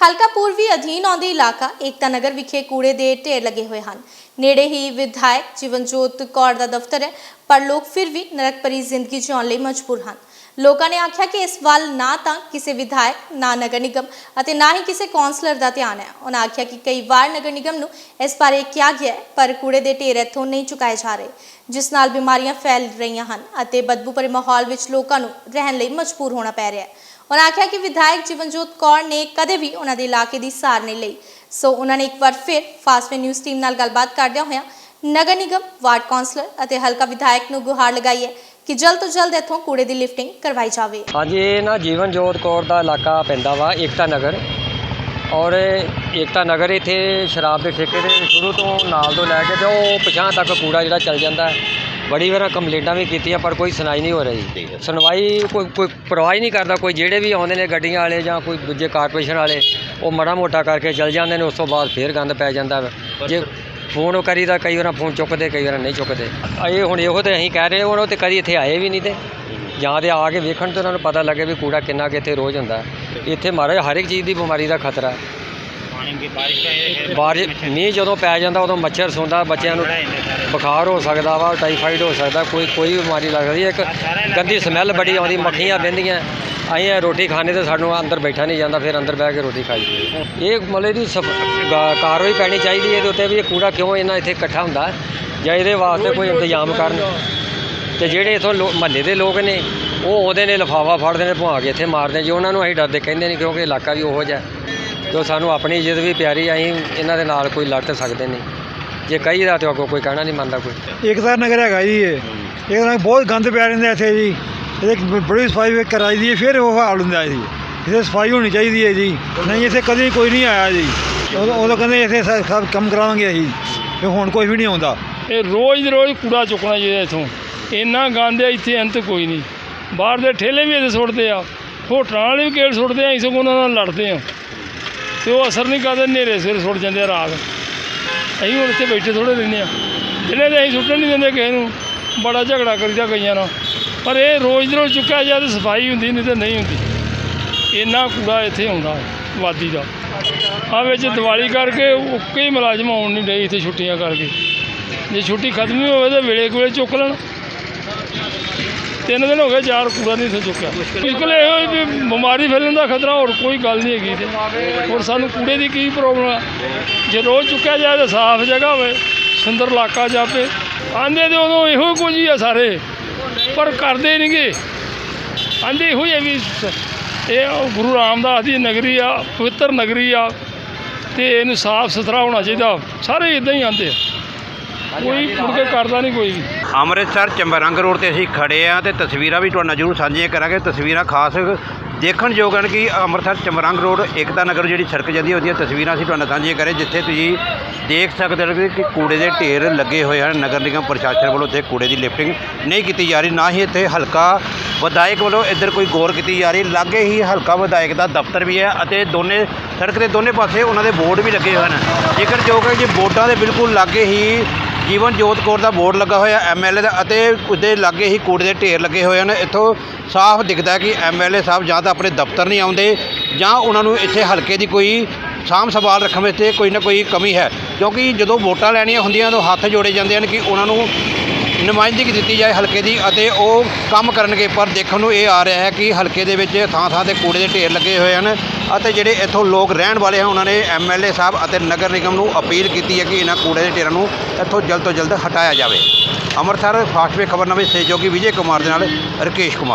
ਹਲਕਾ ਪੂਰਬੀ ਅਧੀਨ ਆਉਂਦੇ ਇਲਾਕਾ ਏਕਤਾ ਨਗਰ ਵਿਖੇ ਕੂੜੇ ਦੇ ਢੇਰ ਲੱਗੇ ਹੋਏ ਹਨ। ਨੇੜੇ ਹੀ ਵਿਧਾਇਕ ਜੀਵਨਜੋਤ ਕੌਰ ਦਾ ਦਫ਼ਤਰ ਹੈ, ਪਰ ਲੋਕ ਫਿਰ ਵੀ ਨਰਕ ਭਰੀ ਜ਼ਿੰਦਗੀ ਜਿਉਣ ਲਈ ਮਜਬੂਰ ਹਨ। ਲੋਕਾਂ ਨੇ ਆਖਿਆ ਕਿ ਇਸ ਵੱਲ ਨਾ ਤਾਂ ਕਿਸੇ ਵਿਧਾਇਕ, ਨਾ ਨਗਰ ਨਿਗਮ ਅਤੇ ਨਾ ਹੀ ਕਿਸੇ ਕੌਂਸਲਰ ਦਾ ਧਿਆਨ ਹੈ। ਉਹਨਾਂ ਆਖਿਆ ਕਿ ਕਈ ਵਾਰ ਨਗਰ ਨਿਗਮ ਨੂੰ ਇਸ ਬਾਰੇ ਕਿਹਾ ਗਿਆ ਹੈ, ਪਰ ਕੂੜੇ ਦੇ ਢੇਰ ਇੱਥੋਂ ਨਹੀਂ ਚੁਕਾਏ ਜਾ ਰਹੇ, ਜਿਸ ਨਾਲ ਬਿਮਾਰੀਆਂ ਫੈਲ ਰਹੀਆਂ ਹਨ ਅਤੇ ਬਦਬੂ ਭਰੇ ਮਾਹੌਲ ਵਿੱਚ ਲੋਕਾਂ ਨੂੰ ਰਹਿਣ ਲਈ ਮਜਬੂਰ ਹੋਣਾ ਪੈ ਰਿਹਾ ਹੈ। ਉਹਨਾਂ ਆਖਿਆ ਕਿ ਵਿਧਾਇਕ ਜੀਵਨਜੋਤ ਕੌਰ ਨੇ ਕਦੇ ਵੀ ਉਹਨਾਂ ਦੇ ਇਲਾਕੇ ਦੀ ਸਾਰ ਨਹੀਂ ਲਈ। ਸੋ ਉਹਨਾਂ ਨੇ ਇੱਕ ਵਾਰ ਫਿਰ ਫਾਸਟਵੇ ਨਿਊਜ਼ ਟੀਮ ਨਾਲ ਗੱਲਬਾਤ ਕਰਦਿਆਂ ਹੋਇਆਂ ਨਗਰ ਨਿਗਮ, ਵਾਰਡ ਕੌਂਸਲਰ ਅਤੇ ਹਲਕਾ ਵਿਧਾਇਕ ਨੂੰ ਗੁਹਾਰ ਲਗਾਈ ਹੈ ਕਿ ਜਲਦ ਤੋਂ ਜਲਦ ਇੱਥੋਂ ਕੂੜੇ ਦੀ ਲਿਫਟਿੰਗ ਕਰਵਾਈ ਜਾਵੇ। ਹਾਂਜੀ ਇਹ ਨਾ ਜੀਵਨ ਜੋਤ ਕੌਰ ਦਾ ਇਲਾਕਾ ਪੈਂਦਾ ਵਾ, ਏਕਤਾ ਨਗਰ। ਔਰ ਏਕਤਾ ਨਗਰ ਇੱਥੇ ਸ਼ਰਾਬ ਦੇ ਠੇਕੇ ਦੇ ਸ਼ੁਰੂ ਤੋਂ ਨਾਲ ਤੋਂ ਲੈ ਕੇ ਤੇ ਉਹ ਪਛਾਂ ਤੱਕ ਕੂੜਾ ਜਿਹੜਾ ਚੱਲ ਜਾਂਦਾ ਹੈ। ਬੜੀ ਵਾਰ ਕੰਪਲੇਂਟਾਂ ਵੀ ਕੀਤੀਆਂ ਪਰ ਕੋਈ ਸੁਣਾਈ ਨਹੀਂ ਹੋ ਰਹੀ। ਸੁਣਵਾਈ ਕੋਈ ਕੋਈ ਪਰਵਾਹ ਨਹੀਂ ਕਰਦਾ ਕੋਈ ਜਿਹੜੇ ਵੀ ਆਉਂਦੇ ਨੇ ਗੱਡੀਆਂ ਵਾਲੇ ਜਾਂ ਕੋਈ ਦੂਜੇ ਕਾਰਪੋਰੇਸ਼ਨ ਵਾਲੇ ਉਹ ਮੜਾ ਮੋਟਾ ਕਰਕੇ ਚੱਲ ਜਾਂਦੇ ਨੇ ਉਸ ਤੋਂ ਬਾਅਦ ਫੇਰ ਗੰਦ ਪੈ ਜਾਂਦਾ। ਜੇ ਫੋਨ ਕਰੀਦਾ ਕਈ ਵਾਰ ਫੋਨ ਚੁੱਕਦੇ ਕਈ ਵਾਰ ਨਹੀਂ ਚੁੱਕਦੇ। ਇਹ ਹੁਣ ਇਹੋ ਤੇ ਅਸੀਂ ਕਹਿ ਰਹੇ ਹੁਣ ਉਹ ਤੇ ਕਦੀ ਇੱਥੇ ਆਏ ਵੀ ਨਹੀਂ ਤੇ। ਜਾਂ ਤੇ ਆ ਕੇ ਵੇਖਣ ਤੇ ਉਹਨਾਂ ਨੂੰ ਪਤਾ ਲੱਗੇ ਵੀ ਕੂੜਾ ਕਿੰਨਾ ਕਿ ਇੱਥੇ ਰੋਜ਼ ਹੁੰਦਾ। ਇੱਥੇ ਮਹਾਰਾਜ ਹਰ ਇੱਕ ਚੀਜ਼ ਦੀ ਬਿਮਾਰੀ ਦਾ ਖਤਰਾ। ਬਾਰਿਸ਼ ਦਾ ਮੀਂਹ ਜਦੋਂ ਪੈ ਜਾਂਦਾ ਉਦੋਂ ਮੱਛਰ ਸੌਂਦਾ ਬੱਚਿਆਂ ਨੂੰ ਬੁਖਾਰ ਹੋ ਸਕਦਾ ਵਾ ਟਾਈਫਾਈਡ ਹੋ ਸਕਦਾ ਕੋਈ ਕੋਈ ਬਿਮਾਰੀ ਲੱਗ ਸਕਦੀ। ਇੱਕ ਗੰਦੀ ਸਮੈਲ ਬੜੀ ਆਉਂਦੀ ਮੱਖੀਆਂ ਬਹਿੰਦੀਆਂ ਅਸੀਂ ਰੋਟੀ ਖਾਣੇ ਤੇ ਸਾਨੂੰ ਅੰਦਰ ਬੈਠਾ ਨਹੀਂ ਜਾਂਦਾ ਫਿਰ ਅੰਦਰ ਬਹਿ ਕੇ ਰੋਟੀ ਖਾਈ ਇਹ ਮਤਲਬ ਦੀ ਕਾਰਵਾਈ ਪੈਣੀ ਚਾਹੀਦੀ ਹੈ ਇਹਦੇ ਉੱਤੇ ਵੀ ਇਹ ਕੂੜਾ ਕਿਉਂ ਇਹਨਾਂ ਇੱਥੇ ਇਕੱਠਾ ਹੁੰਦਾ ਜਾਂ ਇਹਦੇ ਵਾਸਤੇ ਕੋਈ ਇੰਤਜ਼ਾਮ ਕਰਨ। ਤੇ ਜਿਹੜੇ ਇਥੋਂ ਮਹੱਲੇ ਦੇ ਲੋਕ ਨੇ ਉਹ ਆਉਂਦੇ ਨੇ ਲਿਫਾਫਾ ਫੜਦੇ ਨੇ ਭੁਆ ਕੇ ਇੱਥੇ ਮਾਰਦੇ ਜੀ ਉਹਨਾਂ ਨੂੰ ਅਸੀਂ ਡਰਦੇ ਕਹਿੰਦੇ ਨਹੀਂ ਕਿਉਂਕਿ ਇਲਾਕਾ ਵੀ ਉਹੋ ਜਿਹਾ ਜੋ ਸਾਨੂੰ ਆਪਣੀ ਇੱਜ਼ਤ ਵੀ ਪਿਆਰੀ ਅਸੀਂ ਇਹਨਾਂ ਦੇ ਨਾਲ ਕੋਈ ਲੜ ਤਾਂ ਸਕਦੇ ਨਹੀਂ। ਜੇ ਕਹੀਦਾ ਤੇ ਅੱਗੋਂ ਕੋਈ ਕਹਿਣਾ ਨਹੀਂ ਮੰਨਦਾ ਕੋਈ। ਇੱਕ ਤਾਂ ਨਗਰ ਹੈਗਾ ਜੀ ਇਹ। ਇਹ ਤਾਂ ਬਹੁਤ ਗੰਦ ਪਿਆ ਰਹਿੰਦਾ ਇੱਥੇ ਜੀ। ਇਹਦੇ ਬੜੀ ਸਫ਼ਾਈ ਵੀ ਕਰਾਈ ਦੀ ਹੈ ਫਿਰ ਉਹ ਹਾਲ ਹੁੰਦਾ ਹੈ ਜੀ। ਇੱਥੇ ਸਫ਼ਾਈ ਹੋਣੀ ਚਾਹੀਦੀ ਹੈ ਜੀ। ਨਹੀਂ ਇੱਥੇ ਕਦੇ ਕੋਈ ਨਹੀਂ ਆਇਆ ਜੀ। ਉਦੋਂ ਉਦੋਂ ਕਹਿੰਦੇ ਇੱਥੇ ਸਭ ਕੰਮ ਕਰਾਵਾਂਗੇ ਅਸੀਂ। ਤੇ ਹੁਣ ਕੋਈ ਵੀ ਨਹੀਂ ਆਉਂਦਾ। ਇਹ ਰੋਜ਼ ਦੇ ਰੋਜ਼ ਕੂੜਾ ਚੁੱਕਣਾ ਚਾਹੀਦਾ ਇੱਥੋਂ। ਇੰਨਾ ਗੰਦ ਹੈ ਇੱਥੇ ਅੰਤ ਕੋਈ ਨਹੀਂ। ਬਾਹਰ ਦੇ ਠੇਲੇ ਵੀ ਇੱਥੇ ਸੁੱਟਦੇ ਆ। ਹੋਟਲਾਂ ਵਾਲੇ ਵੀ ਕੇਲ ਸੁੱਟਦੇ ਆ ਇਸ ਉਹਨਾਂ ਨਾਲ ਲੜਦੇ ਆ। ਤੇ ਉਹ ਅਸਰ ਨਹੀਂ ਕਰਦੇ ਨੇਰੇ ਸਿਰ ਸੁੱਟ ਜਾਂਦੇ ਆ, ਰਾਤ। ਅਸੀਂ ਹੁਣ ਇੱਥੇ ਬੈਠੇ ਥੋੜੇ ਰਹਿੰਦੇ ਆ ਦਿਨੇ ਦੇ ਅਸੀਂ ਸੁੱਟਣ ਨਹੀਂ ਦਿੰਦੇ ਕਿਸੇ ਨੂੰ। ਬੜਾ ਝਗੜਾ ਕਰੀਦਾ ਕਈਆਂ ਨਾਲ। ਪਰ ਇਹ ਰੋਜ਼ ਦੇ ਰੋਜ਼ ਚੁੱਕਿਆ ਜਾ ਤੇ ਸਫ਼ਾਈ ਹੁੰਦੀ, ਨਹੀਂ ਤੇ ਨਹੀਂ ਹੁੰਦੀ। ਇੰਨਾ ਕੂੜਾ ਇੱਥੇ ਆਉਂਦਾ ਹੈ ਵਾਦੀ ਦਾ। ਆ ਵਿੱਚ ਦੀਵਾਲੀ ਕਰਕੇ ਉਹ ਕਈ ਮੁਲਾਜ਼ਮ ਆਉਣ ਨਹੀਂ ਡਏ ਇੱਥੇ ਛੁੱਟੀਆਂ ਕਰਕੇ। ਜੇ ਛੁੱਟੀ ਖਤਮ ਹੀ ਹੋਵੇ ਤਾਂ ਵੇਲੇ ਕੋਲੇ ਚੁੱਕ ਲੈਣ। ਤਿੰਨ ਦਿਨ ਹੋ ਗਏ ਚਾਰ ਕੂੜਾ ਨਹੀਂ ਇੱਥੇ ਚੁੱਕਿਆ। ਮੁਸ਼ਕਲ ਇਹ ਹੋਈ ਵੀ ਬਿਮਾਰੀ ਫੈਲਣ ਦਾ ਖਤਰਾ, ਹੋਰ ਕੋਈ ਗੱਲ ਨਹੀਂ ਹੈਗੀ ਤੇ ਹੋਰ ਸਾਨੂੰ ਕੂੜੇ ਦੀ ਕੀ ਪ੍ਰੋਬਲਮ ਆ? ਜੇ ਰੋਜ਼ ਚੁੱਕਿਆ ਜਾਏ ਤਾਂ ਸਾਫ਼ ਜਗ੍ਹਾ ਹੋਵੇ, ਸੁੰਦਰ ਇਲਾਕਾ ਜਾਪੇ। ਆਂਦੇ ਤੇ ਉਦੋਂ ਇਹੋ ਕੁਝ ਹੀ ਆ ਸਾਰੇ, ਪਰ ਕਰਦੇ ਨਹੀਂਗੇ। ਆਂਦੇ ਇਹੋ ਹੀ ਆ ਵੀ ਇਹ ਗੁਰੂ ਰਾਮਦਾਸ ਦੀ ਨਗਰੀ ਆ, ਪਵਿੱਤਰ ਨਗਰੀ ਆ, ਤੇ ਇਹਨੂੰ ਸਾਫ਼ ਸੁਥਰਾ ਹੋਣਾ ਚਾਹੀਦਾ। ਸਾਰੇ ਇਦਾਂ ਹੀ ਆਂਦੇ ਕੋਈ ਮੁੜ ਕੇ ਕਰਦਾ ਨਹੀਂ ਕੋਈ ਵੀ। ਅੰਮ੍ਰਿਤਸਰ ਚੰਬਰੰਗ ਰੋਡ ਤੇ ਅਸੀਂ ਖੜੇ ਆ ਤੇ ਤਸਵੀਰਾਂ ਵੀ ਤੁਹਾਡੇ ਨਾਲ ਜ਼ਰੂਰ ਸਾਂਝੀਆਂ ਕਰਾਂਗੇ। ਤਸਵੀਰਾਂ ਖਾਸ ਦੇਖਣ ਯੋਗ ਹਨ ਕਿ ਅੰਮ੍ਰਿਤਸਰ ਚੰਬਰੰਗ ਰੋਡ ਏਕਤਾ ਨਗਰ ਜਿਹੜੀ ਸੜਕ ਜਾਂਦੀ ਹੈ, ਉਹਦੀਆਂ ਤਸਵੀਰਾਂ ਅਸੀਂ ਤੁਹਾਨੂੰ ਸਾਂਝੀਆਂ ਕਰੇ ਜਿੱਥੇ ਤੁਸੀਂ ਦੇਖ ਸਕਦੇ ਹੋ ਕਿ ਕੂੜੇ ਦੇ ਢੇਰ ਲੱਗੇ ਹੋਏ ਹਨ। ਨਗਰ ਨਿਗਮ ਪ੍ਰਸ਼ਾਸਨ ਵੱਲੋਂ ਇੱਥੇ ਕੂੜੇ ਦੀ ਲਿਫਟਿੰਗ ਨਹੀਂ ਕੀਤੀ ਜਾ ਰਹੀ, ਨਾ ਹੀ ਇੱਥੇ ਹਲਕਾ ਵਿਧਾਇਕ ਵੱਲੋਂ ਇੱਧਰ ਕੋਈ ਗੌਰ ਕੀਤੀ ਜਾ ਰਹੀ। ਲਾਗੇ ਹੀ ਹਲਕਾ ਵਿਧਾਇਕ ਦਾ ਦਫ਼ਤਰ ਵੀ ਹੈ ਅਤੇ ਦੋਨੇ ਸੜਕ ਦੇ ਦੋਨੇ ਪਾਸੇ ਉਹਨਾਂ ਦੇ ਬੋਰਡ ਵੀ ਲੱਗੇ ਹੋਏ ਹਨ। ਜੇਕਰ ਯੋਗ ਹੈ ਜੇ ਬੋਰਡਾਂ ਦੇ ਬਿਲਕੁਲ ਲਾਗੇ ਹੀ ਜੀਵਨ ਜੋਤ ਕੌਰ ਦਾ ਬੋਰਡ ਲੱਗਾ ਹੋਇਆ ਐਮਐਲਏ ਦਾ ਅਤੇ ਉਸਦੇ ਲਾਗੇ ਹੀ ਕੂੜੇ ਦੇ ਢੇਰ ਲੱਗੇ ਹੋਏ ਹਨ। ਇੱਥੋਂ ਸਾਫ਼ ਦਿਖਦਾ ਹੈ ਕਿ ਐਮਐਲਏ ਸਾਹਿਬ ਜਾਂ ਤਾਂ ਆਪਣੇ ਦਫ਼ਤਰ ਨਹੀਂ ਆਉਂਦੇ ਜਾਂ ਉਹਨਾਂ ਨੂੰ ਇੱਥੇ ਹਲਕੇ ਦੀ ਕੋਈ ਸਾਂਭ ਸੰਭਾਲ ਰੱਖਣ ਵਿੱਚ ਕੋਈ ਨਾ ਕੋਈ ਕਮੀ ਹੈ। ਕਿਉਂਕਿ ਜਦੋਂ ਵੋਟਾਂ ਲੈਣੀਆਂ ਹੁੰਦੀਆਂ ਉਦੋਂ ਹੱਥ ਜੋੜੇ ਜਾਂਦੇ ਹਨ ਕਿ ਉਹਨਾਂ ਨੂੰ ਨੁਮਾਇੰਦਗੀ ਦਿੱਤੀ ਜਾਏ ਹਲਕੇ ਦੀ ਅਤੇ ਉਹ ਕੰਮ ਕਰਨਗੇ। ਪਰ ਦੇਖਣ ਨੂੰ ਇਹ ਆ ਰਿਹਾ ਹੈ ਕਿ ਹਲਕੇ ਦੇ ਵਿੱਚ ਥਾਂ ਥਾਂ ਤੇ ਕੂੜੇ ਦੇ ਢੇਰ ਲੱਗੇ ਹੋਏ ਹਨ ਅਤੇ ਜਿਹੜੇ ਇੱਥੋਂ ਲੋਕ ਰਹਿਣ ਵਾਲੇ ਹਨ, ਉਹਨਾਂ ਨੇ ਐਮਐਲਏ ਸਾਹਿਬ ਅਤੇ ਨਗਰ ਨਿਗਮ ਨੂੰ ਅਪੀਲ ਕੀਤੀ ਹੈ ਕਿ ਇਹਨਾਂ ਕੂੜੇ ਦੇ ਢੇਰਾਂ ਨੂੰ ਇੱਥੋਂ ਜਲਦ ਤੋਂ ਜਲਦ ਹਟਾਇਆ ਜਾਵੇ। ਅੰਮ੍ਰਿਤਸਰ ਫਾਸਟਵੇ ਖਬਰਨਾਮੇ ਸਹਿਯੋਗੀ ਵਿਜੇ ਕੁਮਾਰ ਦੇ ਨਾਲ ਰਕੇਸ਼ ਕੁਮਾਰ।